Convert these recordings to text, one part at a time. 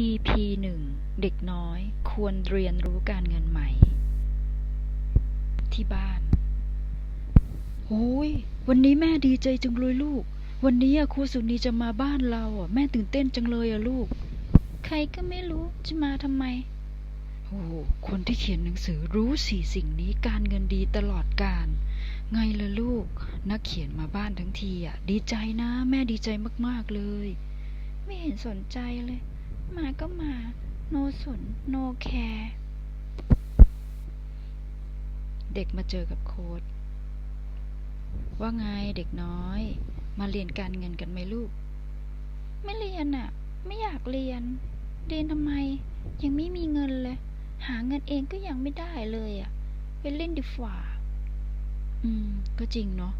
EP หนึ่งเด็กน้อยควรเรียนรู้การเงินใหม่ที่บ้านโอ้ยวันนี้แม่ดีใจจังเลยลูก วันนี้อะครูสุนีจะมาบ้านเราอะแม่ตื่นเต้นจังเลยอะลูก ใครก็ไม่รู้จะมาทำไมโอ้โหคนที่เขียนหนังสือรู้สี่สิ่งนี้การเงินดีตลอดการ ไงล่ะลูก นักเขียนมาบ้านทั้งทีอะดีใจนะ แม่ดีใจมากๆเลย ไม่เห็นสนใจเลย มาก็มา โนสน โนแคร์เด็กมาเจอกับโค้ดว่าไงเด็กน้อย มาเรียนการเงินกันไหมลูก ไม่เรียนอะ ไม่อยากเรียน เรียนทำไม ยังไม่มีเงินเลย หาเงินเองก็ยังไม่ได้เลยอะไปเล่นดีฝ่าอืม ก็จริงเนาะ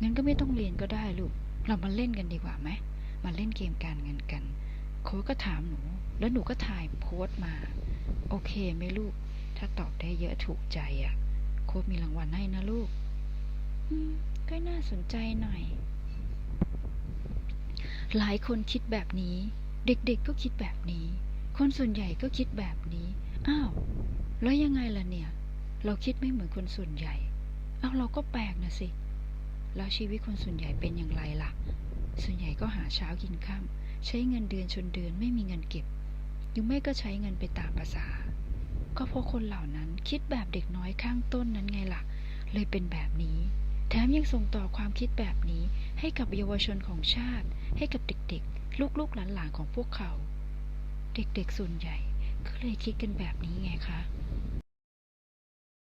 งั้นก็ไม่ต้องเรียนก็ได้ลูก เรามาเล่นกันดีกว่าไหมมาเล่นเกมการเงินกัน โค้ก็ถามหนู แล้วหนูก็ถ่ายโค้ดมา โอเคไหมลูก ถ้าตอบได้เยอะถูกใจอะ่ะ โค้ดมีรางวัลให้นะลูก อืม ก็น่าสนใจหน่อย หลายคนคิดแบบนี้ เด็กๆก็คิดแบบนี้ คนส่วนใหญ่ก็คิดแบบนี้ อ้าว แล้วยังไงล่ะเนี่ย เราคิดไม่เหมือนคนส่วนใหญ่ เอาเราก็แปลกนะสิ แล้วชีวิตคนส่วนใหญ่เป็นอย่างไรล่ะ ก็หาเช้ากินข้ามใช้เงินเดือนชนเดือนไม่มีเงินเก็บหรือไม่ก็ใช้เงินไปตามภาษา ก็เพราะคนเหล่านั้นคิดแบบเด็กน้อยข้างต้นนั้นไงล่ะ เลยเป็นแบบนี้ แถมยังส่งต่อความคิดแบบนี้ให้กับเยาวชนของชาติ ให้กับเด็กๆ ลูกๆหลานๆของพวกเขา เด็กๆส่วนใหญ่ก็เลยคิดกันแบบนี้ไงคะ